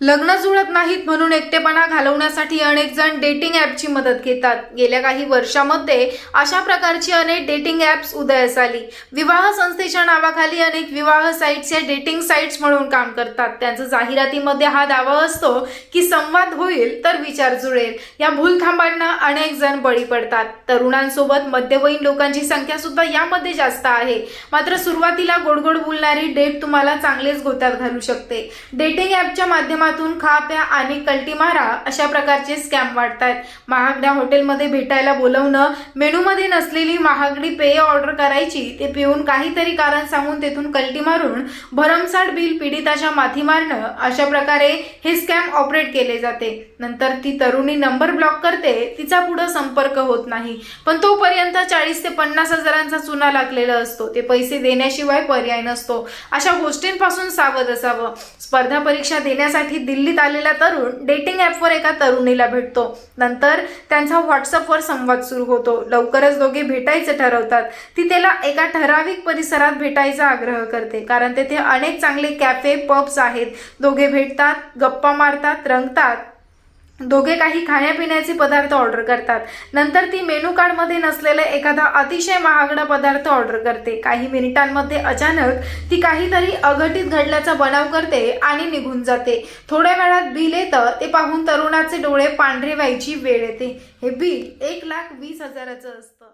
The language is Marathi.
लग्न जुळत नाहीत म्हणून एकटेपणा घालवण्यासाठी अनेक जण डेटिंग ॲपची मदत घेतात. गेल्या काही वर्षामध्ये अशा प्रकारची अनेक डेटिंग ॲप्स उदयास आली. विवाह संस्थेच्या नावाखाली अनेक विवाह साईट्स या डेटिंग साईट्स म्हणून काम करतात. त्यांचं जाहिरातीमध्ये हा दावा असतो की संवाद होईल तर विचार जुळेल. या भूलथांबांना अनेक जण बळी पडतात. तरुणांसोबत मध्यवयीन लोकांची संख्या सुद्धा यामध्ये जास्त आहे. मात्र सुरुवातीला गोडगोड बोलणारी डेट तुम्हाला चांगलेच गोत्यात घालू शकते. डेटिंग ॲपच्या माध्यमातून खा प्या आणि कल्टी मारा अशा प्रकारचे स्कॅम वाढतायत. महागड्या हॉटेलमध्ये भेटायला बोलवणं मेनूमध्ये नसलेली महागडी पेय ऑर्डर करायची ते पिऊन काहीतरी कारण सांगून तेथून कल्टी मारून भरमसाठ बिल पीडिताच्या माथी मारणं अशा प्रकारे हे स्कॅम ऑपरेट केले जाते. नंतर ती तरुणी नंबर ब्लॉक करते तिचा पुढे संपर्क होत नाही. पण तोपर्यंत चाळीस ते पन्नास हजारांचा चुना लागलेला असतो. ते पैसे देण्याशिवाय पर्याय नसतो. अशा गोष्टींपासून सावध असावं. स्पर्धा परीक्षा देण्यासाठी दिल्लीत आलेला तरुण डेटिंग ॲपवर एका तरुणीला भेटतो. नंतर त्यांचा व्हॉट्सअपवर संवाद सुरू होतो. लवकरच दोघे भेटायचे ठरवतात. ती त्याला एका ठराविक परिसरात भेटायचा आग्रह करते कारण तेथे अनेक चांगले कॅफे पब्स आहेत. दोघे भेटतात गप्पा मारतात रंगतात. दोघे काही खाण्यापिण्याचे पदार्थ ऑर्डर करतात. नंतर ती मेनू कार्डमध्ये नसलेला एखादा अतिशय महागडा पदार्थ ऑर्डर करते. काही मिनिटांमध्ये अचानक ती काहीतरी अघटित घडल्याचा बनाव करते आणि निघून जाते. थोड्या वेळात बिल येतं ते पाहून तरुणाचे डोळे पांढरे व्हायची वेळ येते. हे बिल एक लाख वीस हजाराचं असतं.